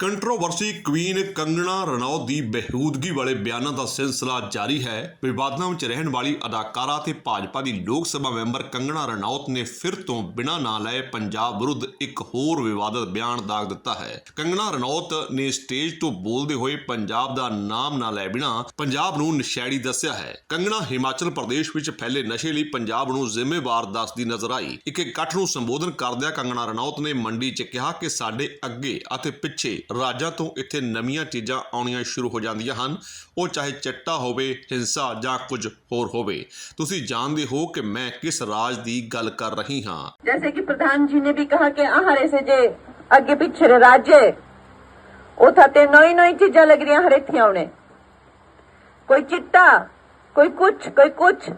Controversy queen Kangana Ranaut ਦੀ ਬੇਹੂਦਗੀ ਵਾਲੇ ਬਿਆਨਾਂ ਦਾ ਸਿਲਸਿਲਾ ਜਾਰੀ ਹੈ। ਵਿਵਾਦਾਂ ਵਿੱਚ ਰਹਿਣ ਵਾਲੀ ਅਦਾਕਾਰਾ ਤੇ ਭਾਜਪਾ ਦੀ ਲੋਕ ਸਭਾ ਮੈਂਬਰ ਕੰਗਣਾ ਰਣੌਤ ਨੇ ਫਿਰ ਤੋਂ ਬਿਨਾਂ ਨਾਂ ਲਏ ਪੰਜਾਬ ਵਿਰੁੱਧ ਇੱਕ ਹੋਰ ਵਿਵਾਦਤ ਬਿਆਨ ਦਾਗ ਦਿੱਤਾ ਹੈ। ਕੰਗਣਾ ਰਣੌਤ ਨੇ ਸਟੇਜ ਤੋਂ ਬੋਲਦੇ ਹੋਏ ਪੰਜਾਬ ਦਾ ਨਾਮ ਨਾ ਲੈ ਬਿਨਾਂ ਪੰਜਾਬ ਨੂੰ ਨਸ਼ੈੜੀ ਦੱਸਿਆ ਹੈ। ਕੰਗਣਾ ਹਿਮਾਚਲ ਪ੍ਰਦੇਸ਼ ਵਿੱਚ ਫੈਲੇ ਨਸ਼ੇ ਲਈ ਪੰਜਾਬ ਨੂੰ ਜ਼ਿੰਮੇਵਾਰ ਦੱਸਦੀ ਨਜ਼ਰ ਆਈ। ਇੱਕ ਇਕੱਠ ਨੂੰ ਸੰਬੋਧਨ ਕਰਦਿਆਂ ਕੰਗਣਾ ਰਣੌਤ ਨੇ ਮੰਡੀ 'ਚ ਕਿਹਾ ਕਿ ਸਾਡੇ ਅੱਗੇ ਅਤੇ ਪਿੱਛੇ ਰਾਜਾਂ ਤੋਂ ਇੱਥੇ ਨਵੀਆਂ ਚੀਜ਼ਾਂ ਆਉਣੀਆਂ ਸ਼ੁਰੂ ਹੋ ਜਾਂਦੀਆਂ ਹਨ ਉਹ ਚਾਹੇ ਚੱਟਾ ਹੋਵੇ ਹਿੰਸਾ ਜਾਂ ਕੁਝ ਹੋਰ ਹੋਵੇ ਤੁਸੀਂ ਜਾਣਦੇ ਹੋ ਕਿ ਮੈਂ ਕਿਸ ਰਾਜ ਦੀ ਗੱਲ ਕਰ ਰਹੀ ਹਾਂ जैसे कि प्रधान जी ने भी कहा कि आहारे से जे अगे पिछड़े राज्य उठाते नई नई चीजा लग रही हर इतने आने कोई चिट्टा कोई कुछ कोई कुछ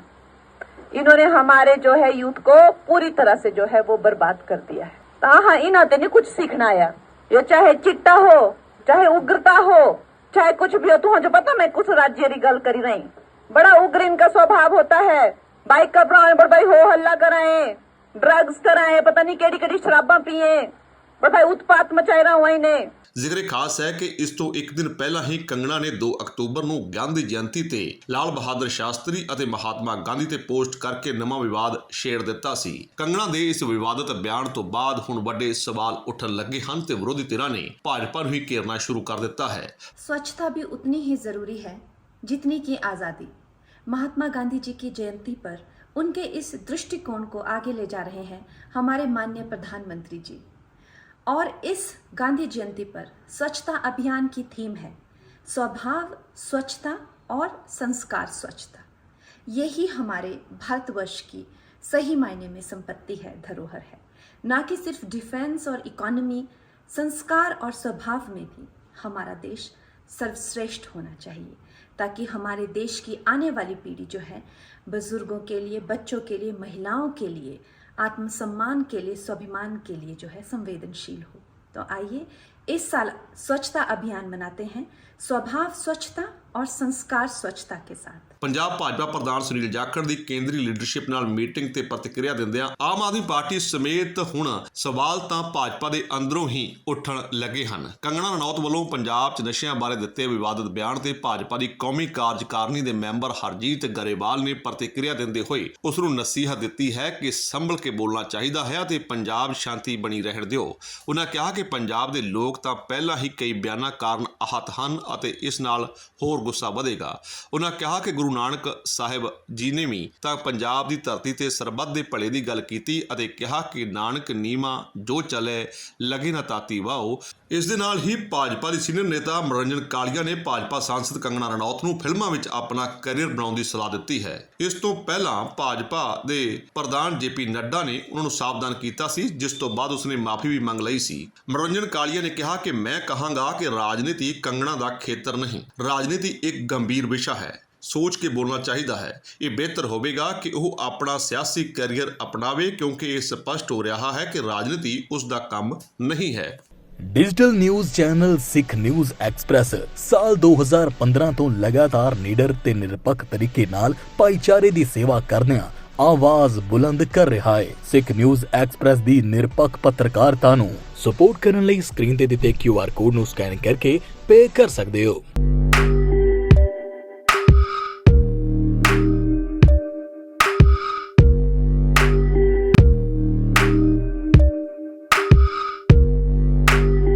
इन्होंने हमारे जो है यूथ को पूरी तरह से जो है वो बर्बाद कर दिया है तो हाँ इन्होंने नहीं कुछ सीखना आया ये चाहे चिट्टा हो, चाहे उग्रता हो, चाहे कुछ भी हो, तू जो पता मैं कुछ राज्य की गल करी रही बड़ा उग्र इनका स्वभाव होता है। बाइक का ब्राउन बड़ भाई हो हल्ला कराए ड्रग्स कराए, पता नहीं केड़ी केड़ी शराबा पिए बड़ भाई उत्पात मचाए रहा हुआ इन्हें। ਜ਼ਿਕਰ ਖਾਸ ਹੈ ਕਿ ਇਸ ਤੋਂ ਇੱਕ ਦਿਨ ਪਹਿਲਾਂ ਹੀ ਕੰਗਣਾ ਨੇ 2 ਅਕਤੂਬਰ ਨੂੰ ਗਾਂਧੀ ਜਯੰਤੀ ਤੇ ਲਾਲ ਬਹਾਦਰ ਸ਼ਾਸਤਰੀ ਅਤੇ ਮਹਾਤਮਾ ਗਾਂਧੀ ਤੇ ਪੋਸਟ ਕਰਕੇ ਨਵਾਂ ਵਿਵਾਦ ਛੇੜ ਦਿੱਤਾ ਸੀ ਕੰਗਣਾ ਦੇ ਇਸ ਵਿਵਾਦਤ ਬਿਆਨ ਤੋਂ ਬਾਅਦ ਹੁਣ ਵੱਡੇ ਸਵਾਲ ਉੱਠਣ ਲੱਗੇ ਹਨ ਤੇ ਵਿਰੋਧੀ ਧਿਰਾਂ ਨੇ ਭਾਜਪਾ ਨੂੰ ਹੀ ਘੇਰਨਾ ਸ਼ੁਰੂ ਕਰ ਦਿੱਤਾ ਹੈ स्वच्छता भी उतनी ही ज़रूरी है जितनी की आज़ादी महात्मा गांधी जी की जयंती पर उनके इस दृष्टिकोण को आगे ले जा रहे हैं हमारे माननीय प्रधानमंत्री जी और इस गांधी जयंती पर स्वच्छता अभियान की थीम है। स्वभाव, स्वच्छता और संस्कार स्वच्छता। यही हमारे भारतवर्ष की सही मायने में संपत्ति है, धरोहर है। ना कि सिर्फ़ डिफेंस और इकोनॉमी, संस्कार और स्वभाव में भी हमारा देश सर्वश्रेष्ठ होना चाहिए, ताकि हमारे देश की आने वाली पीढ़ी जो है, बुज़ुर्गों के लिए, बच्चों के लिए, महिलाओं के लिए आत्मसम्मान के लिए स्वाभिमान के लिए जो है संवेदनशील हो तो आइए इस साल स्वच्छता अभियान मनाते हैं स्वभाव स्वच्छता और संस्कार स्वच्छता के साथ ਪੰਜਾਬ ਭਾਜਪਾ ਪ੍ਰਧਾਨ ਸੁਨੀਲ ਜਾਖੜ ਦੀ ਕੇਂਦਰੀ ਲੀਡਰਸ਼ਿਪ ਨਾਲ ਮੀਟਿੰਗ ਤੇ ਪ੍ਰਤੀਕਿਰਿਆ ਦਿੰਦਿਆਂ ਆਮ ਆਦਮੀ ਪਾਰਟੀ ਸਮੇਤ ਹੁਣ ਸਵਾਲ ਤਾਂ ਭਾਜਪਾ ਦੇ ਅੰਦਰੋਂ ਹੀ ਉੱਠਣ ਲੱਗੇ ਹਨ ਕੰਗਣਾ ਰਣੌਤ ਵੱਲੋਂ ਪੰਜਾਬ 'ਚ ਨਸ਼ਿਆਂ ਬਾਰੇ ਦਿੱਤੇ ਵਿਵਾਦਤ ਬਿਆਨ ਤੇ ਭਾਜਪਾ ਦੀ ਕੌਮੀ ਕਾਰਜਕਾਰਨੀ ਦੇ ਮੈਂਬਰ ਹਰਜੀਤ ਗਰੇਵਾਲ ਨੇ ਪ੍ਰਤੀਕਿਰਿਆ ਦਿੰਦੇ ਹੋਏ ਉਸ ਨੂੰ ਨਸੀਹਤ ਦਿੱਤੀ ਹੈ ਕਿ ਸੰਭਲ ਕੇ ਬੋਲਣਾ ਚਾਹੀਦਾ ਹੈ ਅਤੇ ਪੰਜਾਬ ਸ਼ਾਂਤੀ ਬਣੀ ਰਹਿਣ ਦਿਓ ਉਹਨਾਂ ਕਿਹਾ ਕਿ ਪੰਜਾਬ ਦੇ ਲੋਕ ਤਾਂ ਪਹਿਲਾਂ ਹੀ ਕਈ ਬਿਆਨਾਂ ਕਾਰਨ ਆਹਤ ਹਨ ਅਤੇ ਇਸ ਨਾਲ ਹੋਰ ਗੁੱਸਾ ਵਧੇਗਾ। ਉਹਨਾਂ ਕਿਹਾ ਕਿ ਗੁਰੂ ਨਾਨਕ ਸਾਹਿਬ ਜੀ ਨੇ ਵੀ ਤਾਂ ਪੰਜਾਬ ਦੀ ਧਰਤੀ ਤੇ ਸਰਬੱਤ ਦੇ ਭਲੇ ਦੀ ਗੱਲ ਕੀਤੀ ਅਤੇ ਕਿਹਾ ਕਿ ਨਾਨਕ ਨੀਮਾ ਜੋ ਚੱਲੇ, ਲਗੇ ਨਾ ਤਾਤੀ ਵਾਓ। ਇਸ ਦੇ ਨਾਲ ਹੀ ਭਾਜਪਾ ਦੀ ਸੀਨੀਅਰ ਨੇਤਾ ਮਨੋਰੰਜਨ ਕਾਲੀਆ ਨੇ ਭਾਜਪਾ ਸਾਂਸਦ ਕੰਗਣਾ ਰਣੌਤ ਨੂੰ ਫਿਲਮਾਂ ਵਿੱਚ ਆਪਣਾ ਕੈਰੀਅਰ ਬਣਾਉਣ ਦੀ ਸਲਾਹ ਦਿੱਤੀ ਹੈ। ਇਸ ਤੋਂ ਪਹਿਲਾਂ ਭਾਜਪਾ ਦੇ ਪ੍ਰਧਾਨ ਜੇਪੀ ਨੱਡਾ ਨੇ ਉਹਨਾਂ ਨੂੰ ਸਾਵਧਾਨ ਕੀਤਾ ਸੀ, ਜਿਸ ਤੋਂ ਬਾਅਦ ਉਸਨੇ ਮਾਫੀ ਵੀ ਮੰਗ ਲਈ ਸੀ। ਮਨੋਰੰਜਨ ਕਾਲੀਆ ਨੇ ਕਿਹਾ ਕਿ ਮੈਂ ਕਹਾਂਗਾ ਕਿ ਰਾਜਨੀਤੀ ਕੰਗਣਾ ਦਾ ਖੇਤਰ ਨਹੀਂ, ਰਾਜਨੀਤੀ ਇੱਕ ਗੰਭੀਰ ਵਿਸ਼ਾ ਹੈ। ਸੋਚ ਕੇ ਬੋਲਣਾ ਚਾਹੀਦਾ ਹੈ। ਇਹ ਬਿਹਤਰ ਹੋਵੇਗਾ ਕਿ ਉਹ ਆਪਣਾ ਸਿਆਸੀ ਕੈਰੀਅਰ ਅਪਣਾਵੇ ਕਿਉਂਕਿ ਇਹ ਸਪਸ਼ਟ ਹੋ ਰਿਹਾ ਹੈ ਕਿ ਰਾਜਨੀਤੀ ਉਸ ਦਾ ਕੰਮ ਨਹੀਂ ਹੈ। Digital news channel Sikh news express ਸਾਲ 2015 ਤੋਂ ਲਗਾਤਾਰ ਨਿਡਰ ਤੇ ਨਿਰਪੱਖ ਤਰੀਕੇ ਨਾਲ ਭਾਈਚਾਰੇ ਦੀ ਸੇਵਾ ਕਰਦਿਆਂ ਆਵਾਜ਼ ਬੁਲੰਦ ਕਰ ਰਿਹਾ ਹੈ। ਸਿੱਖ ਨਿਊਜ਼ ਐਕਸਪ੍ਰੈਸ ਦੀ ਨਿਰਪੱਖ ਪੱਤਰਕਾਰਤਾ ਨੂੰ ਸਪੋਰਟ ਕਰਨ ਲਈ ਸਕਰੀਨ ਤੇ ਦਿੱਤੇ QR ਕੋਡ ਨੂੰ ਸਕੈਨ ਕਰਕੇ ਪੇ ਕਰ ਸਕਦੇ ਹੋ।